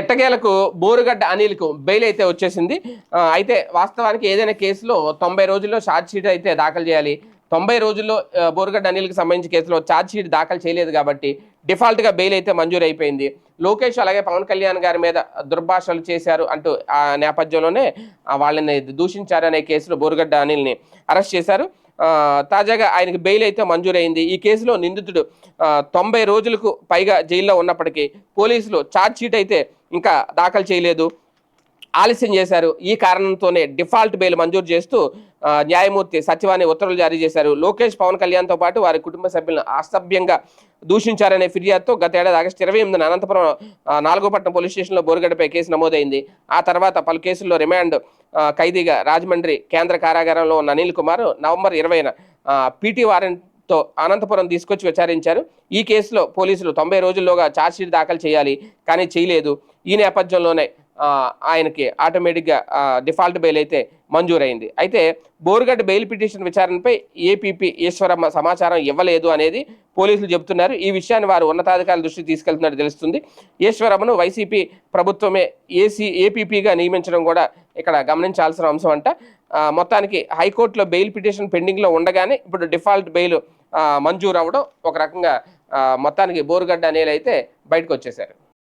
ఎట్టకేలకు బోరుగడ్డ అనిల్కు బెయిల్ అయితే వచ్చేసింది. అయితే వాస్తవానికి ఏదైనా కేసులో తొంభై రోజుల్లో ఛార్జ్ షీట్ అయితే దాఖలు చేయాలి. తొంభై రోజుల్లో బోరుగడ్డ అనిల్కి సంబంధించిన కేసులో ఛార్జ్ షీట్ దాఖలు చేయలేదు కాబట్టి డిఫాల్ట్గా బెయిల్ అయితే మంజూరు అయిపోయింది. లోకేష్ అలాగే పవన్ కళ్యాణ్ గారి మీద దుర్భాషలు చేశారు అంటూ ఆ నేపథ్యంలోనే వాళ్ళని దూషించారనే కేసులో బోరుగడ్డ అనిల్ని అరెస్ట్ చేశారు. తాజాగా ఆయనకి బెయిల్ అయితే మంజూరైంది. ఈ కేసులో నిందితుడు తొంభై రోజులకు పైగా జైల్లో ఉన్నప్పటికీ పోలీసులు ఛార్జ్ షీట్ అయితే ఇంకా దాఖలు చేయలేదు. ఆలస్యం చేశారు. ఈ కారణంతోనే డిఫాల్ట్ బెయిల్ మంజూరు చేస్తూ న్యాయమూర్తి సచివాన్ని ఉత్తర్వులు జారీ చేశారు. లోకేష్ పవన్ కళ్యాణ్తో పాటు వారి కుటుంబ సభ్యులను అసభ్యంగా దూషించారనే ఫిర్యాదుతో గత ఏడాది ఆగస్టు ఇరవై ఎనిమిదిన అనంతపురం ఆ, నాలుగోపట్నం పోలీస్ స్టేషన్లో బోరుగడ్డపై కేసు నమోదైంది. ఆ తర్వాత పలు కేసుల్లో రిమాండ్ ఖైదీగా రాజమండ్రి కేంద్ర కారాగారంలో ఉన్న అనిల్ కుమార్ నవంబర్ ఇరవైన పీటీ తో అనంతపురం తీసుకొచ్చి విచారించారు. ఈ కేసులో పోలీసులు తొంభై రోజుల్లోగా ఛార్జ్షీట్ దాఖలు చేయాలి కానీ చేయలేదు. ఈ నేపథ్యంలోనే ఆయనకి ఆటోమేటిక్గా డిఫాల్ట్ బెయిల్ అయితే మంజూరైంది. అయితే బోర్గడ్ బెయిల్ పిటిషన్ విచారణపై ఏపీపీ ఈశ్వరమ్మ సమాచారం ఇవ్వలేదు అనేది పోలీసులు చెబుతున్నారు. ఈ విషయాన్ని వారు ఉన్నతాధికారుల దృష్టికి తీసుకెళ్తున్నట్టు తెలుస్తుంది. ఈశ్వరమ్మను వైసీపీ ప్రభుత్వమే ఏసీ ఏపీపీగా నియమించడం కూడా ఇక్కడ గమనించాల్సిన అంశం అంట. మొత్తానికి హైకోర్టులో బెయిల్ పిటిషన్ పెండింగ్లో ఉండగానే ఇప్పుడు డిఫాల్ట్ బెయిల్ మంజూరు అవ్వడం ఒక రకంగా మొత్తానికి బోరుగడ్డ అనేది బయటకు వచ్చేసారు